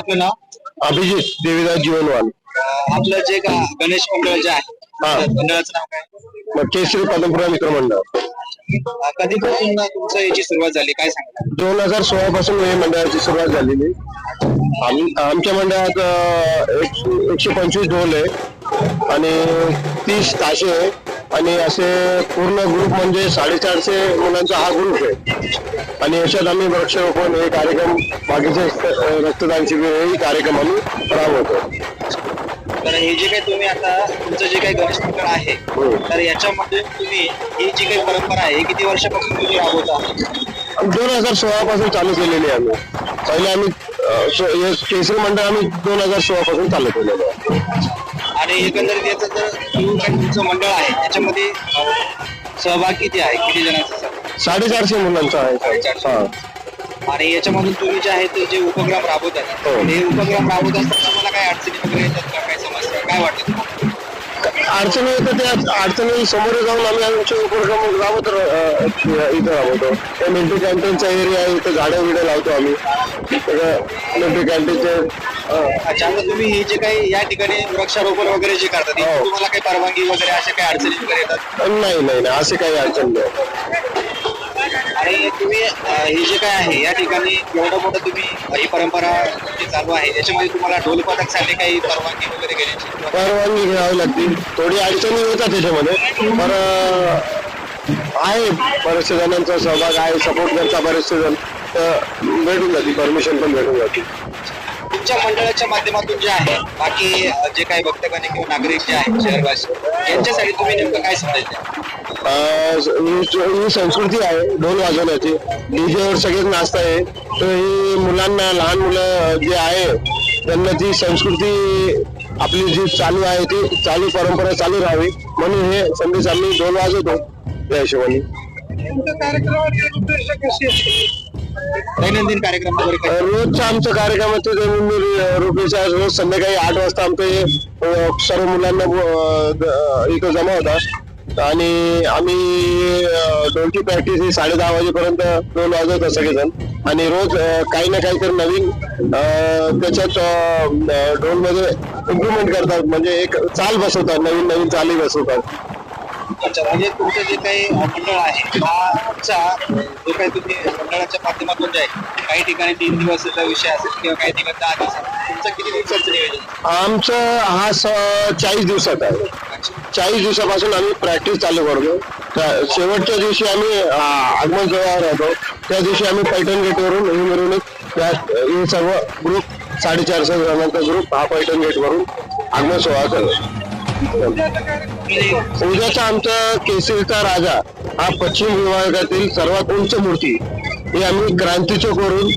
आपलं नाव? अभिजित देवीदास जीवनवान अं, आपलं जे का गणेश मंडळ जे आहे हा. तर मंडळाचं नाव काय? मग केसरी पदमपुरा मित्रमंडळ अं, कधीपासून तुमचं याची सुरुवात झाली? काय सांगता? दोन हजार सोळा पासून हे मंडळाची सुरुवात झालेली. आम- आमच्या मंडळात अं, एक- एकशे पंचवीस ढोल आहे आणि तीस ताशे आहे आणि असे पूर्ण ग्रुप म्हणजे साडेचारशे मुलांचा हा ग्रुप आहे. आणि याच्यात आम्ही वृक्षारोपण हे कार्यक्रम बाकीचे रक्तदान शिबिर हेही कार्यक्रम आम्ही राबवतो. तर हे जे काही तुम्ही आता तुमचं जे काही गणेश मंडळ आहे हो. तर याच्यामध्ये तुम्ही ही जी काही परंपरा आहे ही किती वर्षापासून तुम्ही राबवता? दोन हजार सोळा पासून चालू केलेली आहे आम्ही. पहिले आम्ही हे केसरी मंडळ आम्ही दोन हजार सोळा पासून चालू केलेलं आहे. आणि एकंदरीत याचं जर तुमचं मंडळ आहे त्याच्यामध्ये सहभाग किती आहे? किती जणांचा? साडेचारशे मुलांचं आहे साडेचारशे. हा. आणि याच्यामधून तुम्ही जे आहे ते जे उपक्रम राबवतात हो. हे उपक्रम राबवत असताना तुम्हाला काय अडचणी वगैरे येतात का काय समस्या काय वाटतं तुम्हाला अडचणी येतात त्या अडचणी समोर जाऊन आम्ही आमचे उपक्रम राबवत अं, इथं राबवतो ते मिल्ट्री कॅन्टीनचा एरिया आहे इथं झाडं बिडं लावतो आम्ही मिल्ट्री कॅन्टीनचे अच्छा आता तुम्ही हे जे काही या ठिकाणी वृक्षारोपण वगैरे जे करतात हो. तुम्हाला काही परवानगी वगैरे अशा काही अडचणी वगैरे येतात? नाही नाही नाही असे काही अडचण नाही. आणि तुम्ही अं, हे जे काय आहे या ठिकाणी एवढं मोठं तुम्ही ही परंपरा जी चालू आहे त्याच्यामध्ये तुम्हाला ढोल पथकसाठी काही परवानगी वगैरे घेण्याची किंवा परवानगी घ्यावी लागते. थोडी अडचणी येतात त्याच्यामध्ये. पण अं, आहे बरेचशे जणांचा सहभाग आहे सपोर्ट करता बरेचसे जण. तर भेटून जाते परमिशन पण भेटून जाते तुमच्या मंडळाच्या माध्यमातून जे आहे बाकी जे काही भक्तगण किंवा नागरिक जे आहेत शहरवासी यांच्यासाठी तुम्ही नेमकं काय ही ही संस्कृती आहे ढोल वाजवण्याची. डीजेवर सगळेच नाचत आहे. तर ही मुलांना लहान मुलं जे आहे त्यांना ती संस्कृती आपली जी चालू आहे ती चालू परंपरा चालू राहावी. म्हणून हे संदेश आम्ही ढोल वाजवतो त्या हिशोबाने. दैनंदिन कार्यक्रम वगैरे काय रोजचा आमचा कार्यक्रम मी रोखीचा रोज संध्याकाळी आठ वाजता आमचं हे सर्व मुलांना द- इथं जमा होता. आणि आम्ही अ, ढोलची प्रॅक्टिस ही साडे दहा वाजेपर्यंत ढोल वाजवतात सगळेजण. आणि रोज काही ना काहीतरी नवीन त्याच्यात ढोलमध्ये इम्प्रुव्हमेंट करतात. म्हणजे एक चाल बसवतात नवीन नवीन चाली बसवतात. अच्छा म्हणजे तुमचं जे काही मंडळ आहे हा तुमचा जो काही तुम्ही मंडळाच्या माध्यमातून जे आहे काही ठिकाणी तीन दिवसाचा विषय असेल किंवा काही ठिकाणी दहा दिवस तुमचं किती दिवसाचं नियोजन? आमचं हा स- चाळीस दिवसाचा आहे. चाळीस दिवसापासून आम्ही प्रॅक्टिस चालू करतो. त्या- शेवटच्या दिवशी आम्ही आ, आगमन सोहळा राहतो. त्या दिवशी आम्ही पैठण गेटवरून ही मिरवणूक या हे सर्व ग्रुप साडेचारशे जणांचा ग्रुप हा पैठण गेटवरून आगमन सोहळा करतो. उद्याचा आमचा केसरीचा राजा हा पश्चिम विभागातील सर्वात उंच मूर्ती ही आम्ही क्रांती चौकवरून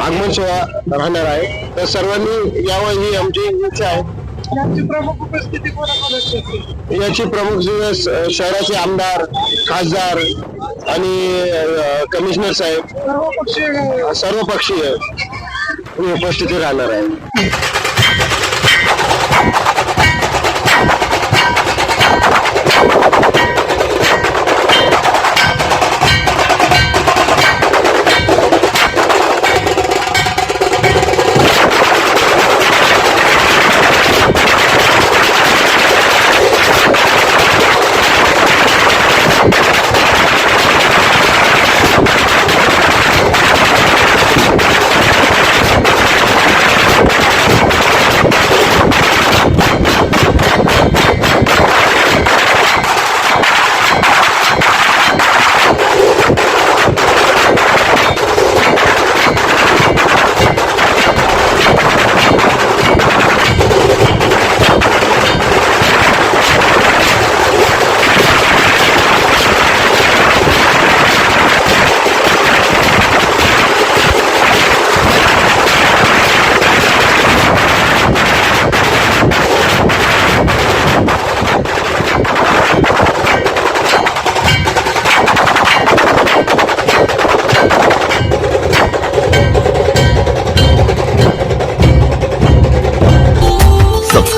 आगमन सोहळा राहणार आहे. तर सर्वांनी यावं ही आमची इच्छा आहे. याची प्रमुख शहराचे आमदार खासदार आणि कमिशनर साहेब सर्व पक्षीय उपस्थिती राहणार आहे.